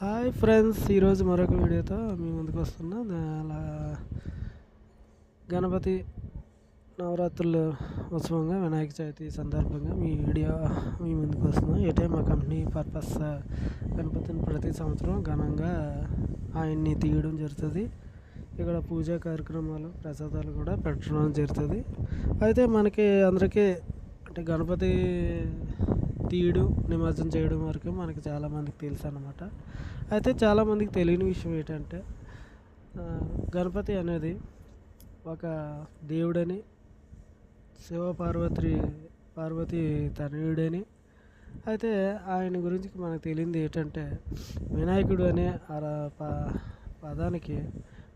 Hi friends ఈరోజు మరొక వీడియోతో మీ ముందుకు వస్తున్నా. అలా గణపతి నవరాత్రులు ఉత్సవంగా వినాయక చవితి సందర్భంగా మీ వీడియో మీ ముందుకు వస్తున్నాం. ఏటే మా కంపెనీ పర్పస్ గణపతిని ప్రతి సంవత్సరం ఘనంగా ఆయన్ని తీయడం జరుగుతుంది. ఇక్కడ పూజా కార్యక్రమాలు ప్రసాదాలు కూడా పెట్టడం జరుగుతుంది. అయితే మనకి అందరికీ అంటే గణపతి తీయడం నిమజ్జనం చేయడం వరకు మనకి చాలామందికి తెలుసు అన్నమాట. అయితే చాలామందికి తెలియని విషయం ఏంటంటే గణపతి అనేది ఒక దేవుడని శివ పార్వతి పార్వతి తనయుడని అయితే ఆయన గురించి మనకు తెలియంది ఏంటంటే వినాయకుడు అనే ఆ ప- పదానికి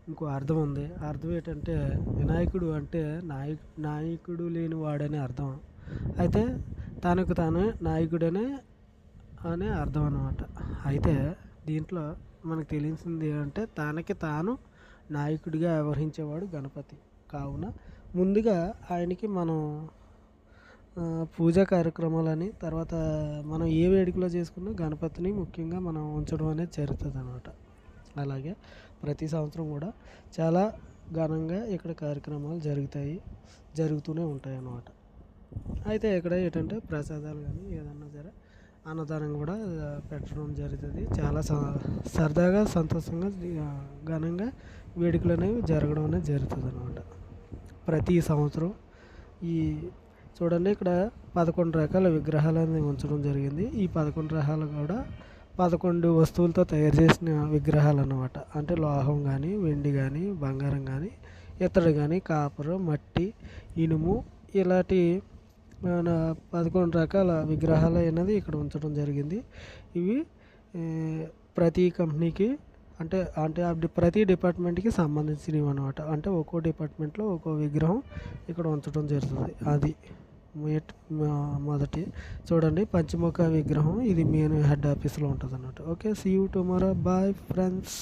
ఇంకో అర్థం ఉంది. అర్థం ఏంటంటే వినాయకుడు అంటే నాయ నాయకుడు లేని వాడని అర్థం. అయితే తనకు తాను నాయకుడనే అనే అర్థం అనమాట అయితే దీంట్లో మనకు తెలిసింది ఏంటంటే తనకి తాను నాయకుడిగా వ్యవహరించేవాడు గణపతి. కావున ముందుగా ఆయనకి మనం పూజా కార్యక్రమాలని తర్వాత మనం ఏ వేడుకలో చేసుకున్నా గణపతిని ముఖ్యంగా మనం ఉంచడం అనేది జరుగుతుంది అనమాట అలాగే ప్రతి సంవత్సరం కూడా చాలా ఘనంగా ఇక్కడ కార్యక్రమాలు జరుగుతాయి జరుగుతూనే ఉంటాయి అన్నమాట అయితే ఇక్కడ ఏంటంటే ప్రసాదాలు కానీ ఏదన్నా సరే అన్నదానం కూడా పెట్టడం జరుగుతుంది. చాలా స- సరదాగా సంతోషంగా ఘనంగా వేడుకలు అనేవి జరగడం అనేది జరుగుతుంది అనమాట ప్రతి సంవత్సరం ఈ చూడండి ఇక్కడ పదకొండు రకాల విగ్రహాలు అనేది ఉంచడం జరిగింది. ఈ పదకొండు రకాలు కూడా పదకొండు వస్తువులతో తయారు చేసిన విగ్రహాలు అన్నమాట. అంటే లోహం కానీ వెండి కానీ బంగారం కానీ ఇత్తడి కానీ కాపరు మట్టి ఇనుము ఇలాంటి మన పదకొండు రకాల విగ్రహాలు అనేది ఇక్కడ ఉంచడం జరిగింది. ఇవి ప్రతి కంపెనీకి అంటే అంటే ఆ ప్రతి డిపార్ట్మెంట్కి సంబంధించినవి అనమాట అంటే ఒక్కో డిపార్ట్మెంట్లో ఒక్కో విగ్రహం ఇక్కడ ఉంచడం జరుగుతుంది. అది మొదటి చూడండి పంచముఖ విగ్రహం ఇది మెయిన్ హెడ్ ఆఫీస్లో ఉంటుంది అన్నమాట okay see you tomorrow. Bye friends.